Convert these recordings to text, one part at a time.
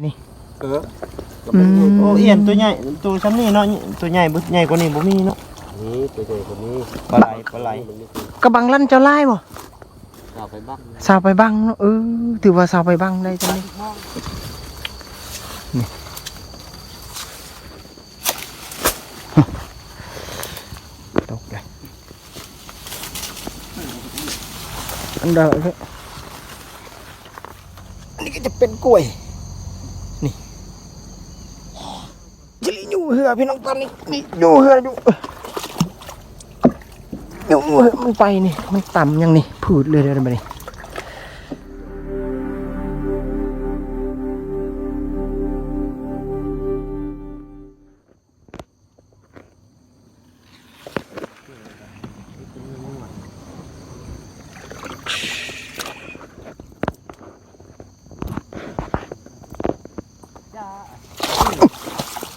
นี่เอออืมโอ้เอียนตัวใหญ่ตัวชั้นนี้เนาะตัวใหญ่บึใหญ่กว่านี้บ่มีเนาะนี่ตัวใหญ่กว่านี้ปลาไหลปลาไหลมันนี่คือกระบังลั่นเจ้าไล่บ่กลับไปบ้างสาวไปบังเนาะเออถือว่าสาวไปบังได้จังนี่นี่ตกเลยอันเดอร์เลยอันนี้ก็จะเป็นกล้วย นี่จะลีอ ยู่เหือพี่น้องตอนนี้นี่อยู่เหืออยู่อยู่เหือมันไปนี่มันต่ำยังนี่ผืดเลยเดี๋ยวนี้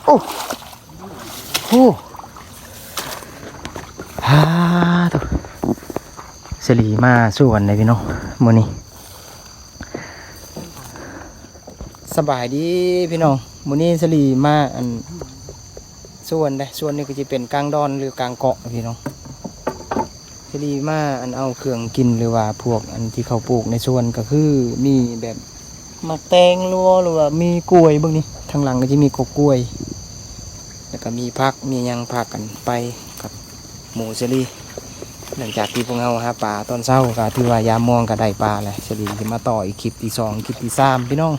โอ้โหฮ่าตัวสลีมาส่วนเลยพี่น้องมือนี้สบายดีพี่น้องมือนี้สลีมาอันส่วนได้ส่วนนี้ก็จะเป็นกลางดอนหรือกลางเกาะพี่น้องสลีมาอันเอาเครื่องกินหรือว่าพวกอันที่เขาปลูกในสวนก็คือมีแบบมะแตงรัวหรือว่ามีกล้วยเบางนี้ทางหลังก็จะมีกกล้วย แล้วก็มีพักมีหยังพากันไปกับหมูเซรีหลังจากที่พวกเราหาปลาตอนเช้าก็ถือว่ายามมองก็ได้ปลาแหละเซรีจะมาต่ออีกคลิปที่สองคลิปที่สามพี่น้อง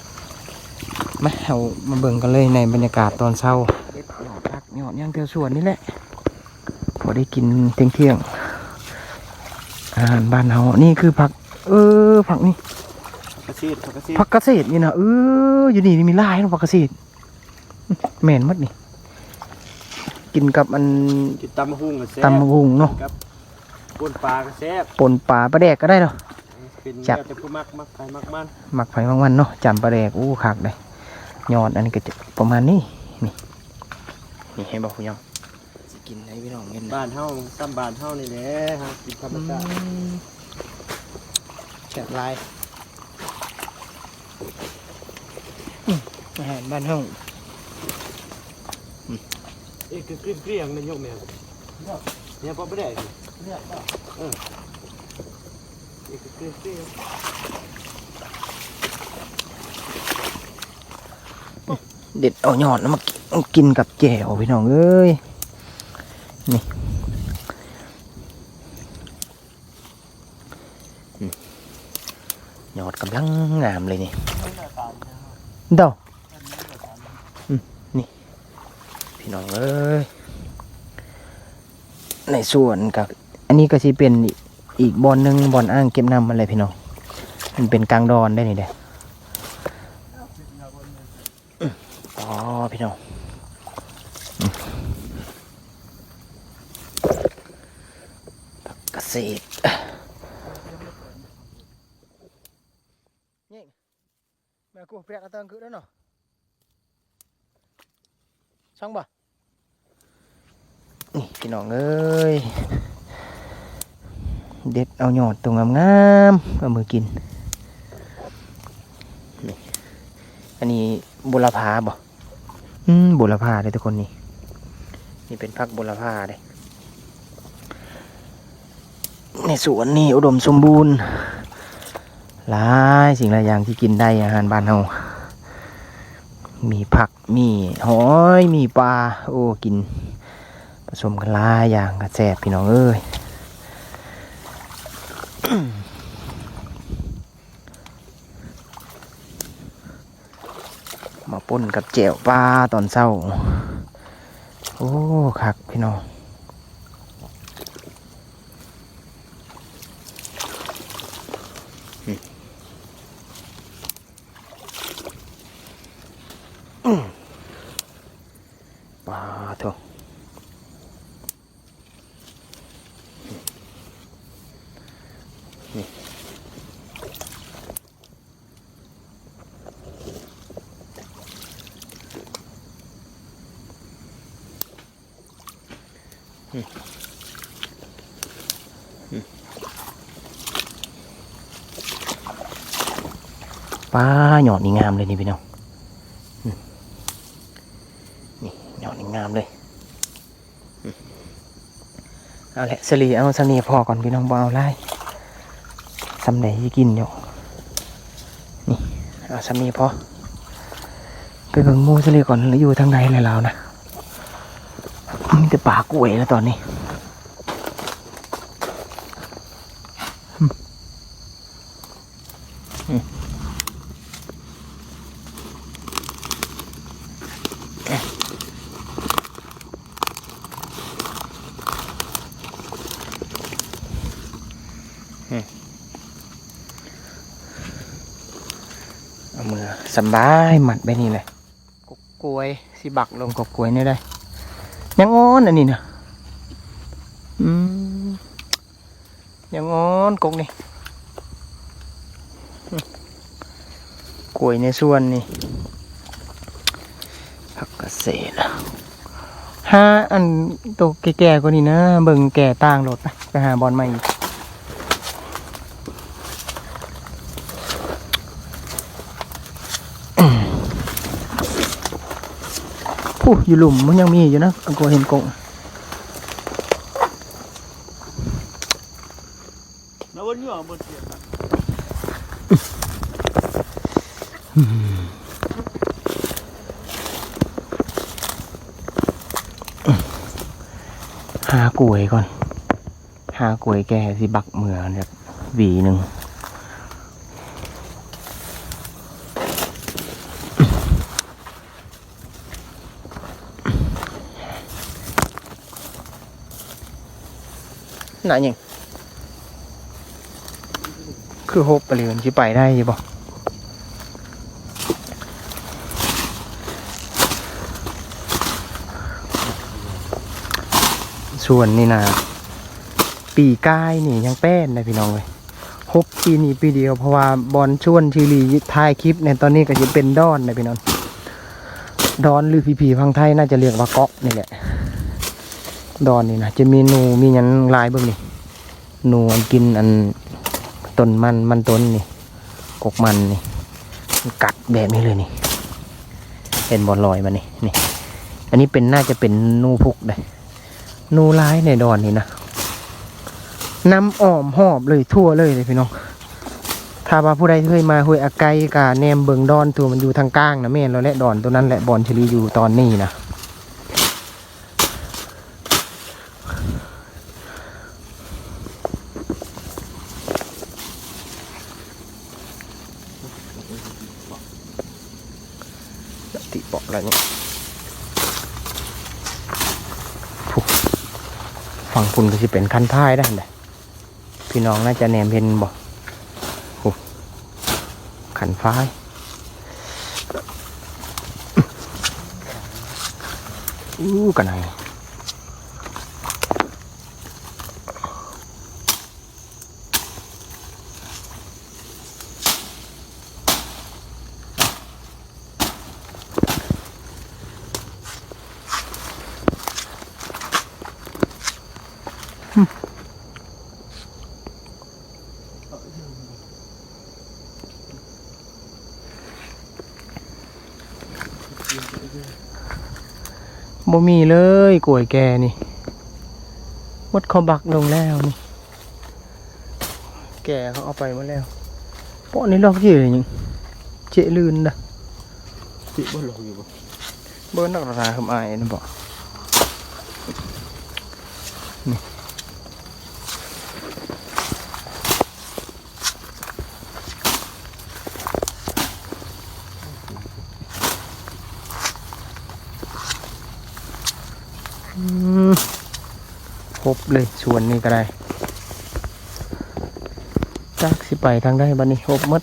มาเอามาเบิ่งกันเลยในบรรยากาศตอนเช้าเด็ดหยอดพักหยอดหยังเที่ยวสวนนี่แหละพอได้กินเที่ยงเที่ยงๆอาหารบ้านเฮานี่คือผัก เออผักนี่กระซีดกระซีดผักเกษตรนี่นะเอออยู่นี่มีหลายนะผักเกษตรแม่นหมัดนี่ กินกับอันกินตำหุ่งกับแซ่บตำหุงเนาะกับปนปลาก็แซ่บปนปลาปลาแดกก็ได้เนาะ เป็นจับ แล้วแต่ผู้มักมักใครมักมันหมักไผ่บางวันเนาะจำปลาแดกอู้คักเลยยอดอันนี้ก็จะประมาณนี้นี่นี่ให้บอกคุณยังสิกินให้พี่น้องเห็นนะบ้านเฮาซ้ำบ้านเฮานี่แหละฮะกินธรรมชาติอืมแฉบลายอืมอาหารบ้านเฮา เอ้ยคือเกลี้ยงๆนั่นยกแม่เนี่ยพอบ่ได้สิเออเอ้ยคือเกลี้ยงเด็ดเอาหยอดนะมากินกับแจ่วพี่น้องเอ้ยนี่อืมยอดกำลังงามเลยนี่เดาอืม พี่น้องเอ้ยในส่วนกับอันนี้ก็สิเป็นอีกอีกบอนหนึ่งบอนอ่างเก็บน้ำอะไรพี่น้องมันเป็นกลางดอนได้นี่เด้อ๋อพี่น้องกเกษตรนี่แม่กูเปรียกกระเติงคือแล้วเนาะช่างบ่ พี่น้องเอ้ยเด็ดเอาหยอดตรงงามๆเอามือกินนี่อันนี้บุรพาบ่อืมบุรพาเลยทุกคนนี่นี่เป็นพักบุรพาเลยในสวนนี่อุดมสมบูรณ์หลายสิ่งหลายอย่างที่กินได้อาหารบ้านเฮามีผักมีหอยมีปลาโอ้กิน สมกันลายอย่างกระแสบพี่น้องเอ้ยมาป่นกับแจ่วปลาตอนเช้า โอ้คักพี่น้องปลาโถนี่าหยอดนี่งามเลยนี่พี่น้องนี่หยอดนี่งามเลยเอาแหละสลีเอาสลีพอก่อนพี่น้องบอเอาไล่สำเที่กินอยู่นี่เอาสลีพอไปเบิ่มูสลีก่อนแล้วอยู่ทางไหนเลยล้วนะมีแต่ป่ากุ้วยแล้วตอนนี้ สำบายหมัดไปนี่เลยกบกล้วยสิบักลงกบกล้วยนี่ได้ยังงอนอันนี้นะอืมยังงอนกกนี่อืมกล้วยในส่วนนี่ผักเกษตรห้าอันตัวแก่ๆกว่านี้นะ เบิ่งแก่ต่างโหลดไปไปหาบอลใหม่อีก ผู้อยู่หลุมมันยังมีอยู่นะอังกวเห็นกงแล้ววันนี้อะบนเสียงหากล้วยก่อน หากล้วยแก่สิบักเมือเนี่ยหวีหนึ่ง น่ะยังคือฮบไปเลยมันสิไปได้ยี่บ่ส่วนนี่นะปีกายนี่ยังแป้นนะพี่น้องเลยฮบปีนี้ปีเดียวเพราะว่าบอลชวนทีรีถ่ายคลิปในตอนนี้ก็จะเป็นดอนนะพี่น้องดอนหรือพีพีพังไทยน่าจะเรียกว่าเกาะนี่แหละ ดอนนี่นะจะมีหนูมีหยันลายเบิ่งนี่หนูอันกินอันต้นมันมันต้นนี่กกมันนี่กัดแบบนี้เลยนี่เห็นบอลลอยมานี่นี่ อันนี้เป็นน่าจะเป็นหนูพุกเลยหนูร้ายในดอนนี่นะน้ำอ้อมหอบเลยทั่วเลยเลยพี่น้องถ้าว่าผู้ใดเคยมาห้วยอาไกกาแนมเบิงดอนตัวมันอยู่ทางกลางนะแม่นเราและดอนตัวนั้นแหละบอลชลีอยู่ตอนนี้นะ ติเปาะอะไรเนี่ยผู้ ฝั่งคุณก็จะเป็นคันท้ายได้พี่น้องน่าจะแนมเห็นบอกขันฟ้ายอู้กันไง บ่มีเลยกล้วยแกนี่หมดเขาบักลงแล้วนี่แกเขาเอาไปหมดแล้วเพราะนี่ลอกเจ๋เลยยังเจ๋ลื่นนะจิบ่ลงอยู่บ่เบิ้ลนักราคำอายนะบอกนี่ บเลยส่วนนี้ก็ได้จักสิไปทางได้บันนี้ครบมด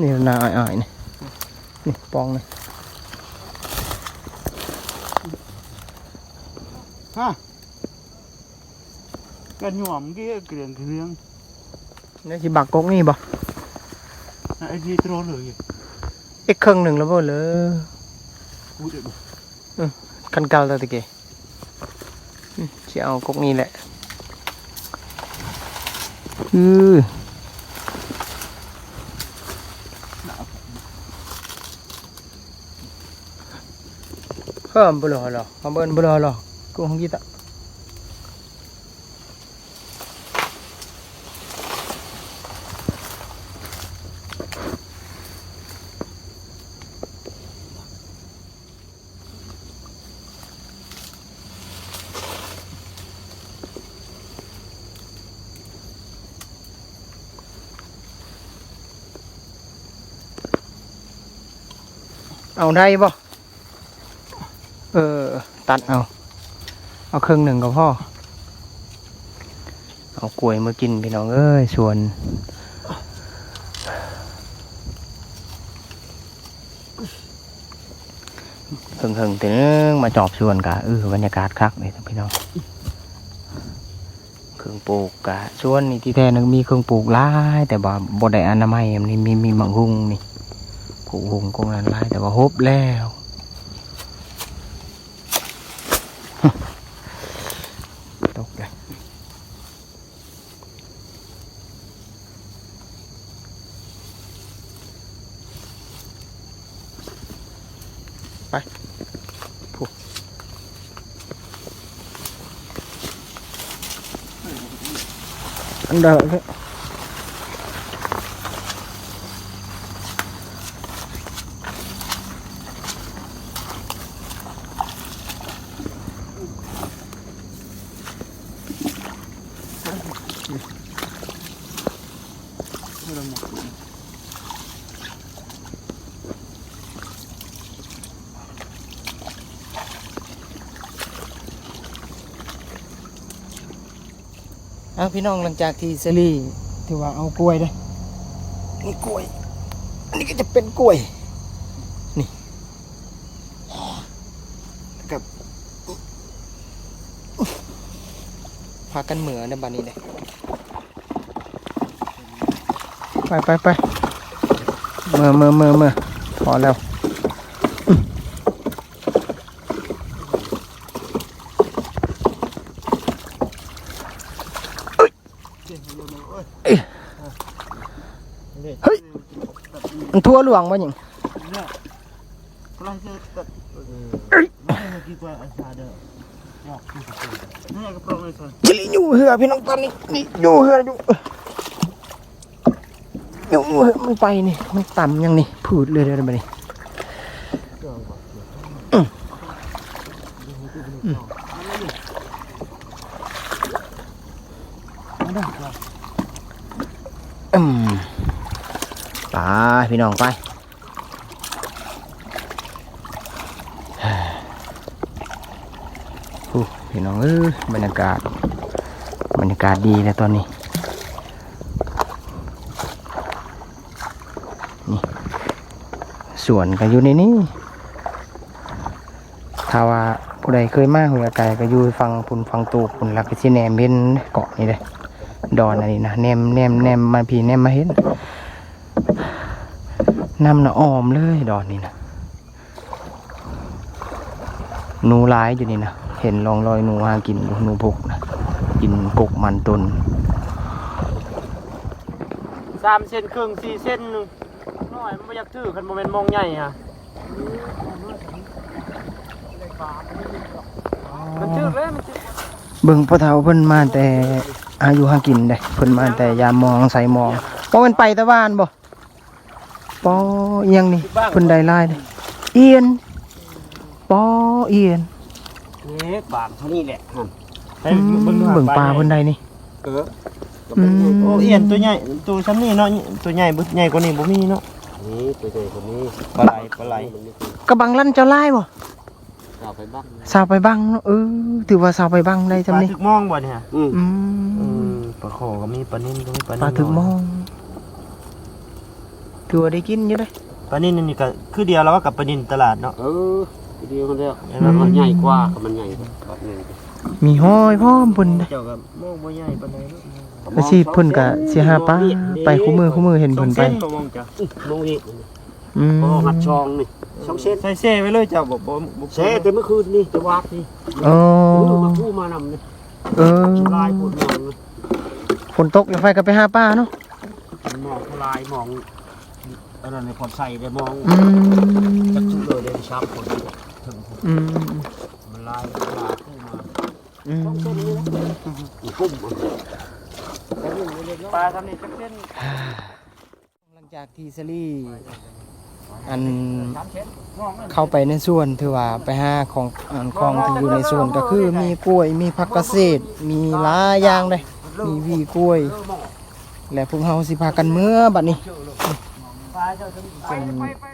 นี่นาอ่อยๆนี่นี่ปองนี่ฮะ กันหย่อมกี้เกลียงเกลียงนี่สิบักกกนี่บ่ไอ้ที่ตรอเลยอีกครึ่งหนึ่งแล้วบ่เลยพูดได้บ่คันเก่าแล้วตะเกอืมสิเอากกนี้แหละอือเพิ่มบุหรี่หรอมาเบิ้นบุหรี่หรอกูของกีตา เอาได้บ่เออ ตัดเอา เอาครึ่งหนึ่งก็พ่อ เอากล้วยมากินพี่น้องเอ้ยส่วนหึงหึงๆแต่นึงมาจอบชวนกะเออบรรยากาศคักเลยพี่น้องเครื่องปลูกกะชวนนี่ที่แท้นึงมีเครื่องปลูกหลายแต่ว่บ่ได้อนามัยอันนี้มีมีมังหุงนี่ กหุงกงนั้นหลายแต่ว่าฮบแล้วตกเลยไปผูกอันเดอร์ เลยเอาพี่น้องหลังจากที่เซรีที่ว่าเอากล้วยเลยนี่กล้วย อันนี้ก็จะเป็นกล้วย นี่กับพากันเหมือในบ้านนี้เลยไปไปไปเมื่อเมื่อเมื่อเมื่อพอแล้ว เฮ้ยมันทั่วหลวงวะยังจะยไม่กี่กว่าหยอกนี่ก็ปรองเลยสิจิลิอยู่เหือพี่น้องตอนนี้นี่อยู่เหืออยู่อยู่เหือมันไปนี่มันต่ำยังนี่ผืดเลยเดี๋ยวไปนี่อืม ไปพี่น้องไปอู้พี่น้องเอ้ยบรรยากาศ บรรยากาศดีแล้วตอนนี้ นี่สวนก็อยู่ในนี้ถ้าว่าผู้ใดเคยมาหัวไก่ก็อยู่ฟังพุ่นฟังตูพุ่นล้วก็สิแนมเห็นเกาะนี่เลย ดอนอันนี้นะแนมแนมแนมมาพี่แนมมาเห็นนำน่ะอ้อมเลยดอนนี่นะหนูร้ายอยู่นี่นะเห็นรองรอยหนูหากินอยู่หนูพกนะกินกกมันตนสามเส้นครึ่งสี่เส้นหนึ่งน้อยมันไม่อยากถือคันโมเมนต์มองใหญ่ฮะมันถือเลยมันถือเบิ่งพ่อเฒ่าเพิ่นมาแต่ อายุหากินเด้เพิ่นมาแต่ยามมองใส่มองบ่แม่นไปตะวานบ่ปอเอียงนี่เพิ่นได้ลายเด้เอียนปอเอียนเล็กบางเท่านี้แหละอืมเบิ่งปลาเพิ่นได้นี่เอออืมโอ้เอียนตัวใหญ่ตัวชั้นนี้เนาะตัวใหญ่บุใหญ่กว่านี้บ่มีเนาะนี่ตัวใหญ่คนนี้ปลาไหลปลาไหลมันนี่คือกระบังลั่นเจ้าลายบ่กลับไปบ้างสาวไปบังเนาะเออถือว่าสาวไปบังได้ปจำลานี่ถึกมองบ่เนี่ยอืมอือืมมป ลาโขก็มีปลานิ่นก็มีปลาปนิ่นลาถึกมองถือว่าได้กินอยู่เด้ปลานิ่นนี่ก็คือเดียวแล้วก็กับปลานิ่นตลาดเนาะเออทีเดียวคนเดียวแล้วมันใหญ่กว่ากับมันใหญ่กว่าแบบนึงมีห้อยพร้อมเพิ่นเด้เจ้าก็มองบ่ใหญ่ปานใดเนาะอาชีพเพิ่นก็สิหาปลาไปคู่มือคู่มือเห็นสอเพิ่งนไปเส้นบ่มองจ้ะลงอีกออืมพอหัดช่องนี่ช่องเส้นใส่เซ่ไว้เลยเจ้าบ่บ่บ่เซ่แต่เมื่อคืนนี่จะวาดนี่โอ้มือมาคู่มานำนี่เออลายปวดมองเลย ฝนตกอย่าไฟก็ไปหาป้าเนาะมองทลายมองอะไรในพอใส่ได้มองอืมจักจุเลยได้ช้ำคนถึงอืมมันลายลายคู่มาอืมช่องเส้นนี้นะอีกกุ้มปลาทำนี่จักเส้นหลังจากที่ซลี่อันสามเส้นมองนั่นเข้าไปในสวนถือว่าไปหาของอันของที่อยู่ในสวนก็คือมีกล้วยมีผักเกษตรมีหลายอย่างเลย มีวีกล้วยเออมองและพวกเฮาสิพากันเมื่อบัดนี้ปลาเจ้าจะไปไปไป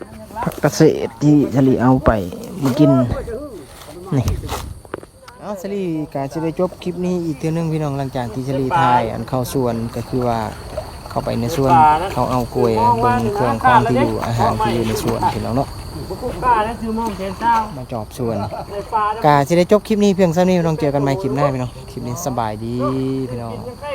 ผักเกษตรที่ซลี่เอาไปมากินนี่เอาซลี่ก็สิได้จบคลิปนี้อีกเทื่อนึงพี่น้องหลังจากที่ซลี่ถ่ายอันเข้าสวนก็คือว่าเข้าไปในสวนเขาเอากล้วยเบิ่งเครื่องของที่อยู่อาหารที่อยู่ในสวนพี่น้องเนาะ ปลาแล้วคือมองเส้นเจ้ามาจอบสวนในปลากาจะได้จบคลิปนี้เพียงเท่านี้พี่น้องเจอกันใหม่คลิปหน้าพี่น้องคลิปนี้สบายดีพี่น้องยังใกล้